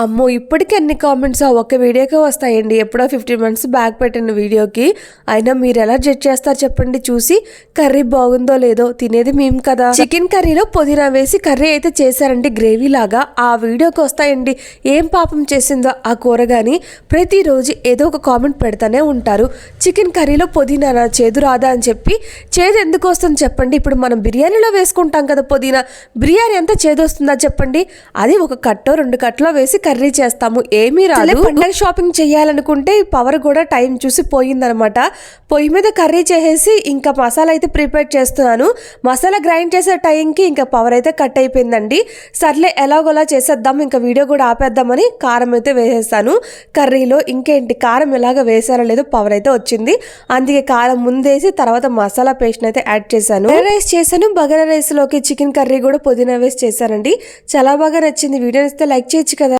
అమ్మో ఇప్పటికీ అన్ని కామెంట్స్ ఆ? ఒక్క వీడియోకే వస్తాయండి. ఎప్పుడో ఫిఫ్టీన్ మంత్స్ బ్యాక్ పెట్టిన వీడియోకి. అయినా మీరు ఎలా జడ్జ్ చేస్తారు చెప్పండి చూసి. కర్రీ బాగుందో లేదో తినేది మేము కదా. చికెన్ కర్రీలో పుదీనా వేసి కర్రీ అయితే చేశారండి గ్రేవీ లాగా. ఆ వీడియోకి వస్తాయండి. ఏం పాపం చేసిందో ఆ కూర కానీ ప్రతిరోజు ఏదో ఒక కామెంట్ పెడతానే ఉంటారు. చికెన్ కర్రీలో పుదీనా చేదు రాదా అని చెప్పి. చేదు ఎందుకు వస్తుంది చెప్పండి. ఇప్పుడు మనం బిర్యానీలో వేసుకుంటాం కదా పుదీనా. బిర్యానీ ఎంత చేదు వస్తుందా చెప్పండి. అది ఒక కట్టో రెండు కట్టలో వేసి కర్రీ చేస్తాము ఏమీ రాదు. పండగ షాపింగ్ చేయాలనుకుంటే పవర్ కూడా టైం చూసి పోయిందనమాట. పొయ్యి మీద కర్రీ చేసేసి ఇంకా మసాలా అయితే ప్రిపేర్ చేస్తున్నాను. మసాలా గ్రైండ్ చేసే టైంకి ఇంకా పవర్ అయితే కట్ అయిపోయిందండి. సర్లే ఎలాగోలా చేసేద్దాం ఇంకా వీడియో కూడా ఆపేద్దామని కారం అయితే వేసేస్తాను కర్రీలో ఇంకేంటి కారం ఎలాగ వేసారో లేదో పవర్ అయితే వచ్చింది. అందుకే కారం ముందేసి తర్వాత మసాలా పేస్ట్ అయితే యాడ్ చేశాను. రైస్ చేశాను. బగారా రైస్లోకి చికెన్ కర్రీ కూడా పుదీనా వేసి చేశానండి. చాలా బాగా నచ్చింది. వీడియో ఇస్తే లైక్ చేయొచ్చు కదా.